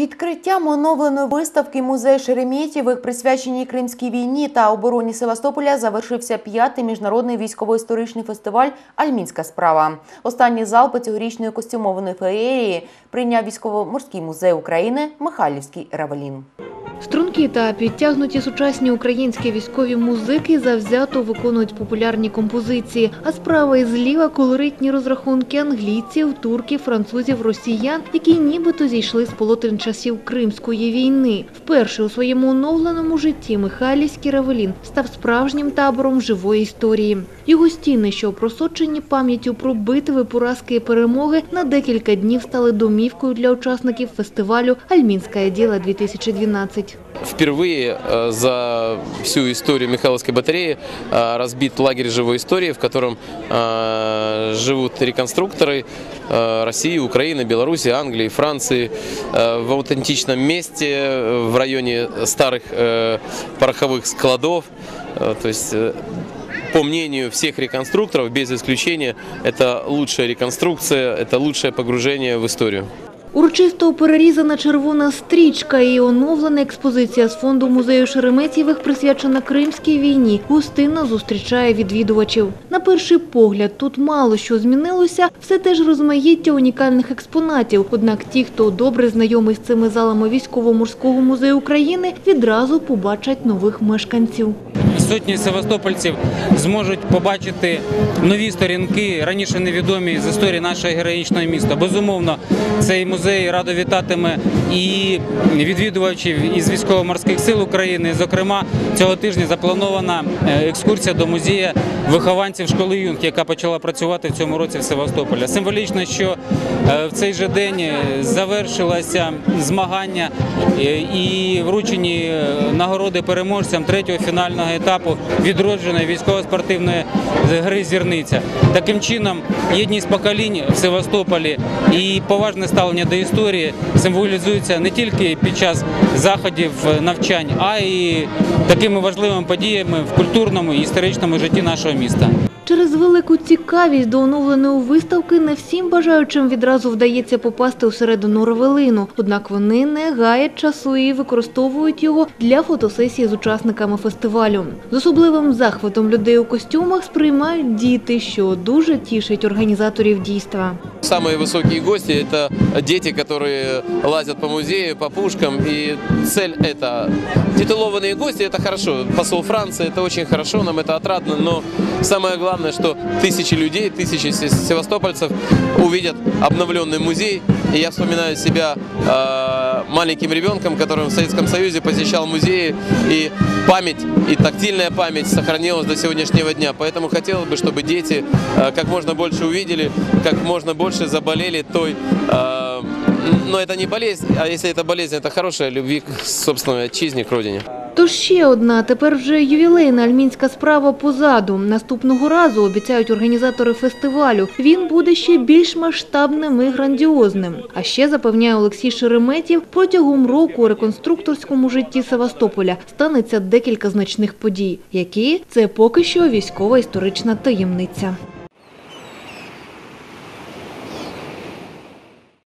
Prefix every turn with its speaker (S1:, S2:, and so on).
S1: Відкриттям оновленої виставки музей Шереметєвих, присвяченій Кримській війні та обороні Севастополя, завершився п'ятий міжнародний військово-історичний фестиваль Альмінська справа. Останній залп цьогорічної костюмованої феєрії прийняв військово-морський музей України Михайлівський Равелін.
S2: Стрункі та підтягнуті сучасні українські військові музики завзято виконують популярні композиції, а справа і зліва колоритні розрахунки англійців, турків, французів, росіян, які нібито зійшли з полотен часів Кримської війни. Вперше у своєму оновленому житті Михайлівський Равелін став справжнім табором живої історії. Його стіни, що просочені пам'яттю про битви, поразки і перемоги, на декілька днів стали домівкою для учасників фестивалю Альмінська діла 2012
S3: Впервые э, за всю историю Михайловской батареи э, разбит лагерь живой истории, в котором э, живут реконструкторы России, Украины, Беларуси, Англии, Франции в аутентичном месте в районе старых пороховых складов. То есть по мнению всех реконструкторов, без исключения, это лучшая реконструкция, это лучшее погружение в историю.
S2: Урочисто перерізана червона стрічка і оновлена експозиція з фонду музею Шереметьєвих, присвячена Кримській війні, гостинно зустрічає відвідувачів. На перший погляд тут мало що змінилося, все теж розмаїття унікальних експонатів. Однак ті, хто добре знайомий з цими залами військово-морського музею України, відразу побачать нових мешканців.
S4: Сотні севастопольців зможуть побачити нові сторінки, раніше невідомі з історії нашого героїчного міста. Безумовно, цей музей радо вітатиме і відвідувачів із військово-морських сил України. Зокрема, цього тижня запланована е, екскурсія до музею вихованців школи Юнг, яка почала працювати в цьому році в Севастополі. Символічно, що е, в цей же день е, завершилося змагання і вручені нагороди переможцям третього фінального етапу відродженої військово-спортивної гри зірниця. Таким чином, єдність поколінь в Севастополі і поважне ставлення до історії символізується не тільки під час заходів е, навчань, а й такими важливими подіями в культурному і історичному житті нашого міста.
S2: Через велику цікавість до оновленої виставки не всім бажаючим відразу вдається попасти усередину Равелину. Однак вони не гаять часу і використовують його для фотосесії з учасниками фестивалю. З особливим захватом людей у костюмах сприймають діти, що дуже тішить організаторів дійства.
S3: Самые высокие гости – это дети, которые лазят по музею, по пушкам. И цель – это титулованные гости – это хорошо. Посол Франции – это очень хорошо, нам это отрадно. Но самое главное, что тысячи людей, тысячи се- севастопольцев увидят обновленный музей. И я вспоминаю себя э, маленьким ребенком, который в Советском Союзе посещал музеи. И память, и тактильная память сохранилась до сегодняшнего дня. Поэтому хотелось бы, чтобы дети э, как можно больше увидели, как можно больше заболели той... э, но это не болезнь, а если это болезнь, это хорошая любви к собственной отчизне, к родине.
S2: Тож ще одна, тепер вже ювілейна альмінська справа позаду. Наступного разу обіцяють організатори фестивалю. Він буде ще більш масштабним і грандіозним. А ще запевняє Олексій Шереметів, протягом року у реконструкторському житті Севастополя станеться декілька значних подій, які це поки що військова історична таємниця.